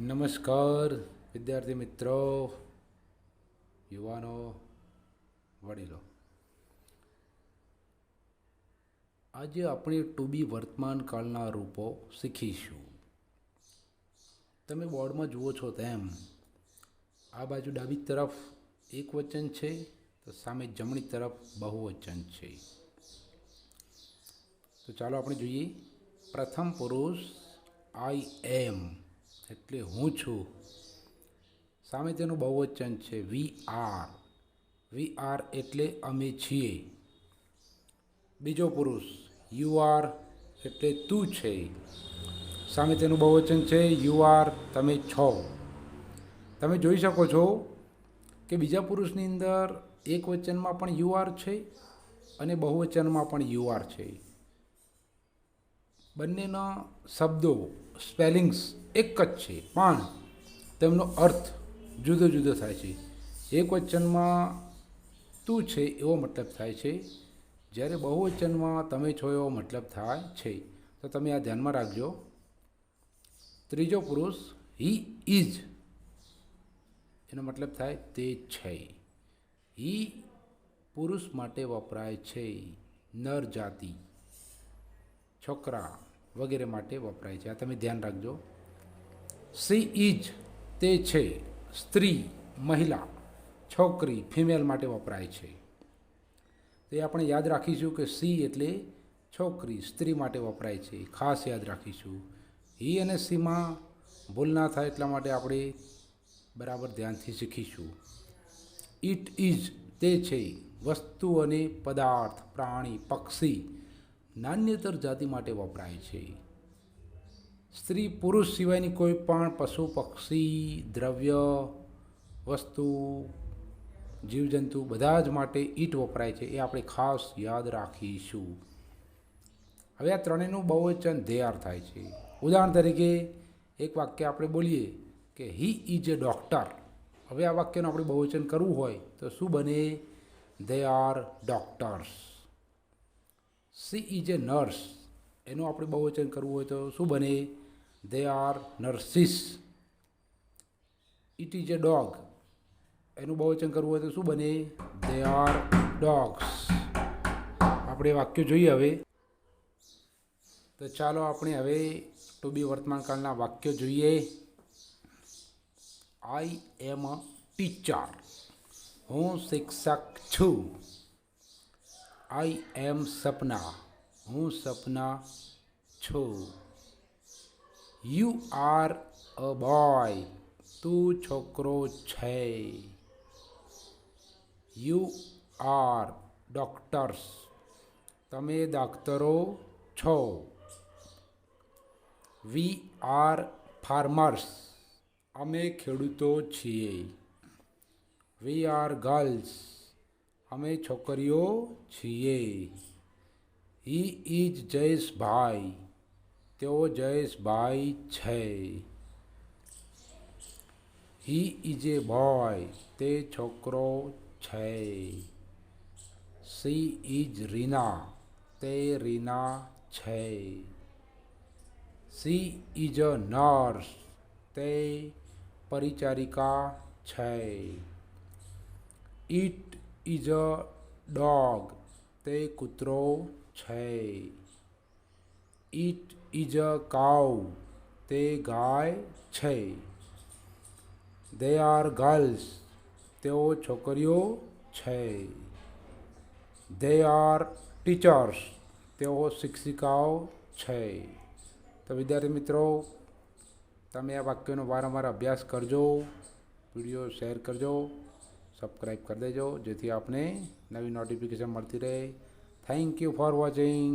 નમસ્કાર, વિદ્યાર્થી મિત્રો, યુવાનો, વડીલો. આજે આપણે ટુ બી વર્તમાન કાળના રૂપો શીખીશું. તમે બોર્ડમાં જુઓ છો તેમ, આ બાજુ ડાબી તરફ એક વચન છે, તો સામે જમણી તરફ બહુવચન છે. તો ચાલો આપણે જોઈએ. પ્રથમ પુરુષ આઈ એમ એટલે હું છું. સામે તેનું બહુવચન છે વી આર વી આર એટલે અમે છીએ. બીજો પુરુષ યુ આર એટલે તું છે. સામે તેનું બહુવચન છે યુ આર તમે છો. તમે જોઈ શકો છો કે બીજા પુરુષની અંદર એક વચનમાં પણ યુ આર છે અને બહુવચનમાં પણ યુ આર છે. બંનેના શબ્દો સ્પેલિંગ્સ એક જ છે, પણ તેમનો અર્થ જુદો જુદો થાય છે. એક વચનમાં તું છે એવો મતલબ થાય છે. જ્યારે બહુવચનમાં તમે છો એવો મતલબ થાય છે. તો તમે આ ધ્યાનમાં રાખજો. ત્રીજો પુરુષ હી ઇઝ એનો મતલબ થાય તે છે. હી પુરુષ માટે વપરાય છે. નર જાતિ. છોકરા વગેરે માટે વપરાય છે. આ તમે ધ્યાન રાખજો. સી ઇજ તે છે, સ્ત્રી, મહિલા, છોકરી, ફિમેલ માટે વપરાય છે. તે આપણે યાદ રાખીશું કે સી એટલે છોકરી, સ્ત્રી માટે વપરાય છે. ખાસ યાદ રાખીશું. હી અને સીમાં ભૂલ ના થાય એટલા માટે આપણે બરાબર ધ્યાનથી શીખીશું. ઇટ ઇઝ તે છે, વસ્તુ અને પદાર્થ, પ્રાણી, પક્ષી નાન્યતર જાતિ માટે વપરાય છે. સ્ત્રી પુરુષ સિવાયની કોઈ પણ પશુ, પક્ષી, દ્રવ્ય, વસ્તુ, જીવજંતુ બધા જ માટે ઈટ વપરાય છે એ આપણે ખાસ યાદ રાખીશું. હવે આ ત્રણેયનું બહુવચન ધેયાર થાય છે. ઉદાહરણ તરીકે એક વાક્ય આપણે બોલીએ કે હી ઇઝ એ ડૉક્ટર હવે આ વાક્યનું આપણે બહુવચન કરવું હોય તો શું બને? They are doctors she is a nurse એનું આપણે બહુવચન કરવું હોય તો શું બને? They are nurses it is a dog એનું બહુવચન કરવું હોય તો શું બને? દે આર ડોગ્સ આપણે વાક્ય જોઈએ હવે. તો ચાલો આપણે હવે ટુ બી વર્તમાનકાળના વાક્યો જોઈએ. આઈ એમ અ ટીચર હું શિક્ષક છું. આઈ એમ સપના, હું સપના છું. યુ આર અ બોય, તું છોકરો છે. યુ આર ડોક્ટર્સ, તમે ડાક્ટરો છો. વી આર ફાર્મર્સ, અમે ખેડૂતો છીએ. વી આર ગર્લ્સ અમે છોકરીઓ છીએ. He is Jayeshbhai. તેઓ જયેશભાઈ છે. હી ઇઝ એ બોય તે છોકરો છે. સી ઇઝ રીના, તે રીના છે. સી ઇઝ અ નર્સ, તે પરિચારિકા છે. ઇટ ઇઝ અ ડોગ તે કૂતરો છે. ઇટ ઇઝ અ કાઉ તે ગાય છે. દે આર ગર્લ્સ તેઓ છોકરીઓ છે. દે આર ટીચર્સ તેઓ શિક્ષિકાઓ છે. તો વિદ્યાર્થી મિત્રો, તમે આ વાક્યનો વારંવાર અભ્યાસ કરજો, વીડિયો શેર કરજો. સબસ્ક્રાઈબ કરી દેજો જેથી આપને નવી નોટિફિકેશન મળતી રહે થેન્ક યુ ફોર વોચિંગ